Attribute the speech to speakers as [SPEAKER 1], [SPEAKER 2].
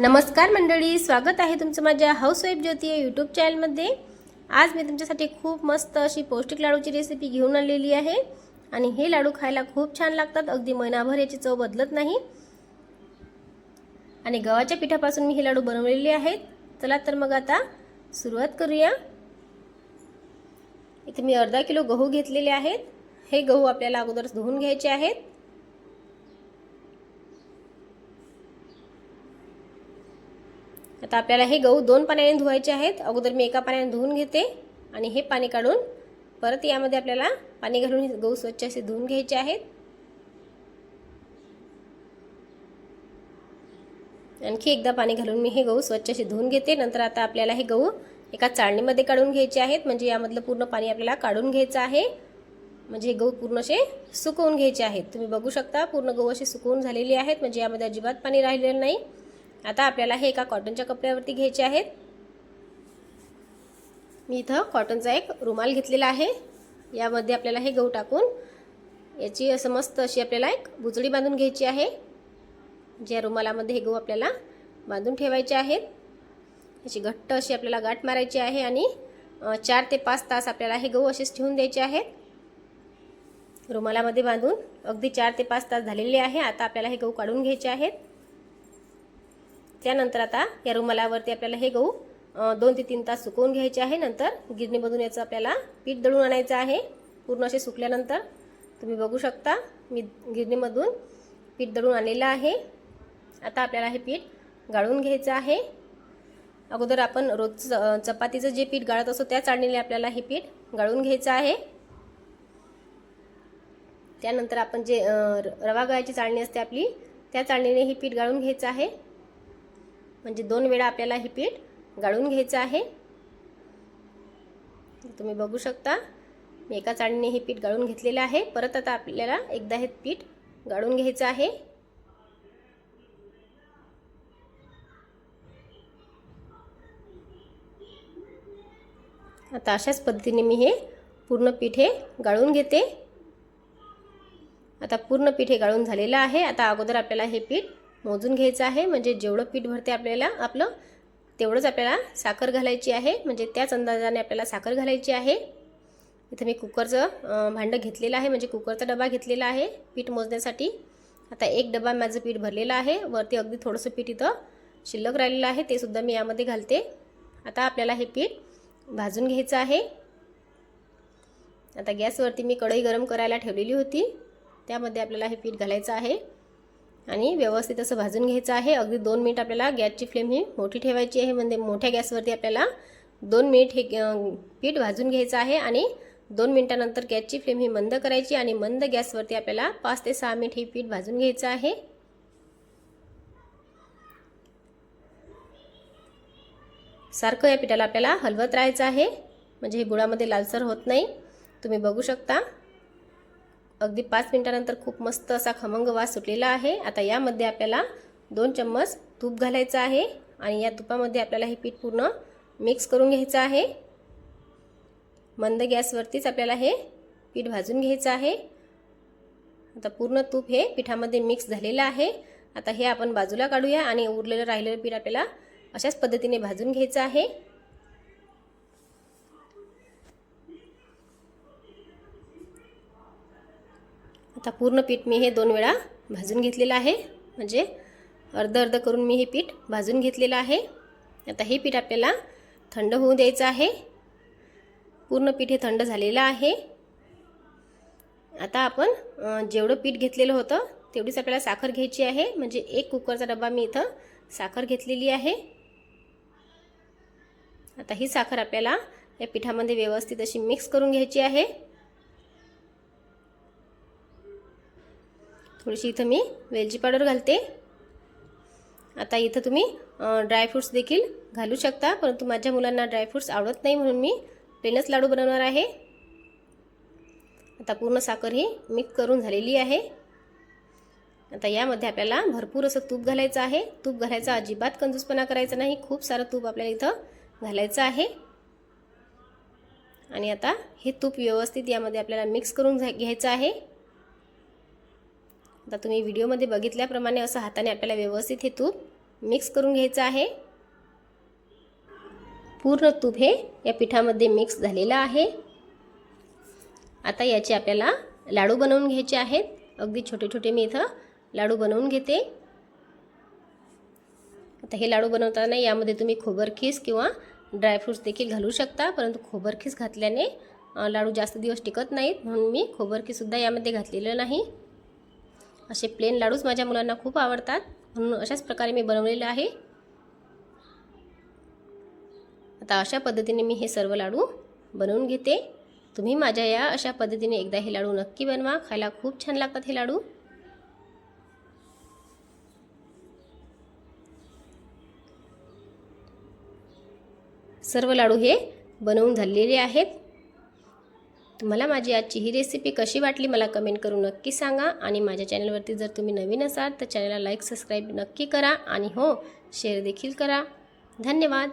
[SPEAKER 1] नमस्कार मंडळी स्वागत आहे तुमचं माझ्या हाऊसवाईफ ज्योती या यूट्यूब चॅनलमध्ये आज मी तुमच्यासाठी खूप मस्त अशी पौष्टिक लाडूची रेसिपी घेऊन आलेली आहे. आणि हे लाडू खायला खूप छान लागतात अगदी महिनाभर याची चव बदलत नाही. आणि गव्हाच्या पिठापासून मी हे लाडू बनवलेले आहेत. चला तर मग आता सुरुवात करूया. इथे मी अर्धा किलो गहू घेतलेले आहेत. हे गहू आपल्याला अगोदर धुवून घ्यायचे आहेत. आता आपल्याला हे गहू दोन पाण्याने धुवायचे आहेत. अगोदर मी एका पाण्याने धुवून घेते आणि हे पाणी काढून परत यामध्ये आपल्याला पाणी घालून हे गहू स्वच्छ असे धुवून घ्यायचे आहेत. आणखी एकदा पाणी घालून मी हे गहू स्वच्छ असे धुवून घेते. नंतर आता आपल्याला हे गहू एका चाळणीमध्ये काढून घ्यायचे आहेत. म्हणजे यामधलं पूर्ण पाणी आपल्याला काढून घ्यायचं आहे. म्हणजे हे गहू पूर्ण असे सुकवून घ्यायचे आहेत. तुम्ही बघू शकता पूर्ण गहू असे सुकवून झालेले आहेत. म्हणजे यामध्ये अजिबात पाणी राहिलेलं नाही. आता आपल्याला हे एका कॉटनच्या कपड्यावरती घ्यायचे आहेत. मी इथं कॉटनचा एक रुमाल घेतलेला आहे. यामध्ये आपल्याला हे गहू टाकून याची असं मस्त अशी आपल्याला एक बुजडी बांधून घ्यायची आहे. ज्या रुमालामध्ये हे गहू आपल्याला बांधून ठेवायचे आहेत. याची घट्ट अशी आपल्याला गाठ मारायची आहे आणि चार ते पाच तास आपल्याला हे गहू असेच ठेवून द्यायचे आहेत. रुमालामध्ये बांधून अगदी चार ते पाच तास झालेले आहे. आता आपल्याला हे गहू काढून घ्यायचे आहेत. त्यानंतर आता या रुमालावरती आपल्याला हे गहू दोन ते तीन तास सुकवून घ्यायचे आहे. नंतर गिरणीमधून याचं आपल्याला पीठ दळून आणायचं आहे. पूर्ण असे सुकल्यानंतर तुम्ही बघू शकता मी गिरणीमधून पीठ दळून आणलेलं आहे. आता आपल्याला हे पीठ गाळून घ्यायचं आहे. अगोदर आपण रोज चपातीचं जे पीठ गाळत असतो त्या चाळणीने आपल्याला हे पीठ गाळून घ्यायचं आहे. त्यानंतर आपण जे रवा गळायची चाळणी असते आपली त्या चाळणीने हे पीठ गाळून घ्यायचं आहे. म्हणजे दोन वेळा आपल्याला हे पीठ गाळून घ्यायचं आहे. तुम्ही बघू शकता मी एका चाळणीने हे पीठ गाळून घेतलेलं आहे. परत आता आपल्याला एकदा हे पीठ गाळून घ्यायचं आहे. आता अशाच पद्धतीने मी हे पूर्ण पीठ हे गाळून घेते. आता पूर्ण पीठ हे गाळून झालेलं आहे. आता अगोदर आपल्याला हे पीठ मोजून घ्यायचं आहे. म्हणजे जेवढं पीठ भरते आपल्याला आपलं तेवढंच आपल्याला साखर घालायची आहे. म्हणजे त्याच अंदाजाने आपल्याला साखर घालायची आहे. इथं मी कुकरचं भांडं घेतलेलं आहे. म्हणजे कुकरचा डबा घेतलेला आहे पीठ मोजण्यासाठी. आता एक डबा माझं पीठ भरलेलं आहे. वरती अगदी थोडंसं पीठ इथं शिल्लक राहिलेलं आहे. ते सुद्धा मी यामध्ये घालते. आता आपल्याला हे पीठ भाजून घ्यायचं आहे. आता गॅसवरती मी कढई गरम करायला ठेवलेली होती. त्यामध्ये आपल्याला हे पीठ घालायचं आहे. आणि व्यवस्थित असं भाजून घ्यायचं आहे. अगदी दोन मिनिट आपल्याला गॅसची फ्लेम ही मोठी ठेवायची आहे. म्हणजे मोठ्या गॅसवरती आपल्याला दोन मिनिट हे पीठ भाजून घ्यायचं आहे आणि दोन मिनिटानंतर गॅसची फ्लेम ही मंद करायची आणि मंद गॅसवरती आपल्याला पाच ते सहा मिनिट हे पीठ भाजून घ्यायचं आहे. सारखं या पिठाला आपल्याला हलवत राहायचं आहे. म्हणजे हे गुळामध्ये लालसर होत नाही. तुम्ही बघू शकता. अगदी पाच मिनिटानंतर खूप मस्त असा खमंग वास सुटलेला आहे. आता यामध्ये आपल्याला दोन चम्मच तूप घालायचं आहे आणि या तुपामध्ये आपल्याला हे पीठ पूर्ण मिक्स करून घ्यायचं आहे. मंद गॅसवरतीच आपल्याला हे पीठ भाजून घ्यायचं आहे. आता पूर्ण तूप हे पिठामध्ये मिक्स झालेलं आहे. आता हे आपण बाजूला काढूया आणि उरलेलं राहिलेलं पीठ आपल्याला अशाच पद्धतीने भाजून घ्यायचं आहे. आता पूर्ण पीठ मी हे दोन वेळा भाजून घेतलेलं आहे. म्हणजे अर्ध अर्ध करून मी हे पीठ भाजून घेतलेलं आहे. आता हे पीठ आपल्याला थंड होऊ द्यायचं आहे. पूर्ण पीठ हे थंड झालेलं आहे. आता आपण जेवढं पीठ घेतलेलं होतं तेवढीच आपल्याला साखर घ्यायची आहे. म्हणजे एक कुकरचा डबा मी इथं साखर घेतलेली आहे. आता ही साखर आपल्याला या पिठामध्ये व्यवस्थित अशी मिक्स करून घ्यायची आहे. थोडीशी इथं मी वेलची पावडर घालते. आता इथं तुम्ही ड्रायफ्रूट्स देखील घालू शकता परंतु माझ्या मुलांना ड्रायफ्रूट्स आवडत नाही म्हणून मी प्लेनच लाडू बनवणार आहे. आता पूर्ण साखर ही मिक्स करून झालेली आहे. आता यामध्ये आपल्याला भरपूर असं तूप घालायचं आहे. तूप घालायचा अजिबात कंजूसपणा करायचा नाही. खूप सारं तूप आपल्याला इथं घालायचं आहे. आणि आता हे तूप व्यवस्थित यामध्ये आपल्याला मिक्स करून घ्यायचं आहे. आता तुम्ही व्हिडिओमध्ये बघितल्याप्रमाणे असं हाताने आपल्याला व्यवस्थित हे तूप मिक्स करून घ्यायचं आहे. पूर्ण तूप हे या पिठामध्ये मिक्स झालेलं आहे. आता याचे आपल्याला लाडू बनवून घ्यायचे आहेत. अगदी छोटे छोटे मी इथं लाडू बनवून घेते. आता हे लाडू बनवताना यामध्ये तुम्ही खोबरखीस किंवा ड्रायफ्रूट्स देखील घालू शकता परंतु खोबरखीस घातल्याने लाडू जास्त दिवस टिकत नाहीत म्हणून मी खोबरखीसुद्धा यामध्ये घातलेलं नाही. असे प्लेन लाडूच माझ्या मुलांना खूप आवडतात. म्हणून अशाच प्रकारे मी बनवलेलं आहे. आता अशा पद्धतीने मी हे सर्व लाडू बनवून घेते. तुम्ही माझ्या या अशा पद्धतीने एकदा हे लाडू नक्की बनवा. खायला खूप छान लागतात हे लाडू. सर्व लाडू हे बनवून झालेले आहेत. तुम्हाला माझी आजची ही रेसिपी कशी वाटली मला कमेंट करून नक्की सांगा. आणि माझ्या चॅनलवरती जर तुम्ही नवीन असाल तर चॅनलला लाईक सबस्क्राईब नक्की करा. आणि हो शेअर देखील करा. धन्यवाद.